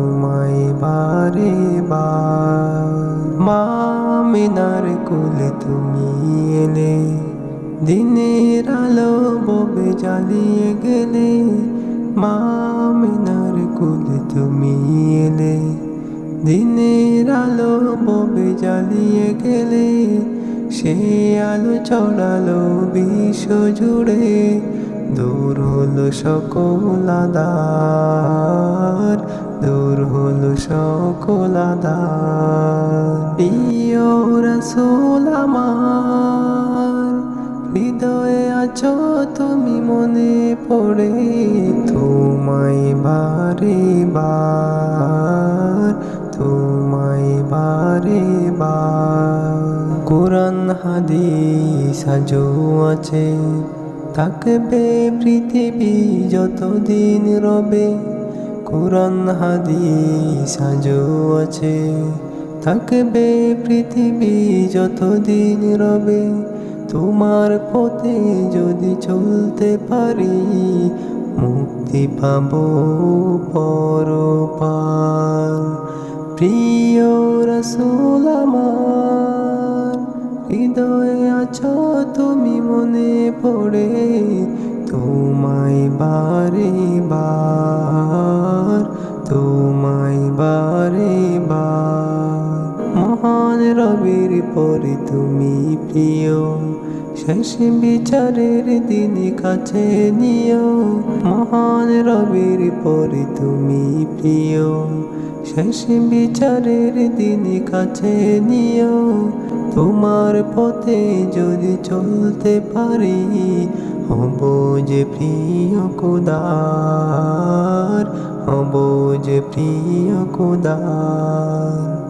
তোমায় বারে বার। মা মিনার কোলে তুমি এলে, দিনের আলো ববে জ্বালিয়ে গেলে, মা মিনার কোলে তুমি এলে, দিনের আলো ববে জ্বালিয়ে গেলে, সে আলো ছড়ালো বিশ্ব জুড়ে, দূর হলো সকল আদার হলো সকল আদার প্রিয় হৃদয়ে আছো তুমি মনে পড়ে, তোমায় বারে বার, তোমায় বারে বার। কোরআন, হাদিস আজও আছে, থাকবে পৃথিবী যতদিন রবে। কোরআন, হাদিস আজও আছে। থাকবে পৃথিবী যতদিন রবে, তোমার পথে যদি চলতে পারি, মুক্তি পাব পরপার। প্রিয় রসুল হৃদয়ে আছো তুমি মনে পড়ে, তোমায় বারে বার রবির পরে তুমি প্রিয়। শেষ বিচারের দিন কাছে নিও। মহান রবির পরে তুমি প্রিয়। শেষ বিচারের দিন কাছে নিও। তোমার পথে যদি চলতে পারি, হব যে প্রিয় কুদার হব যে প্রিয় কুদার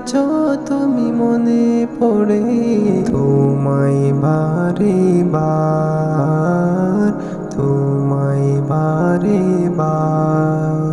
আছো তুমি মনে পড়ে তোমায় বারে বার তোমায় বারে বার।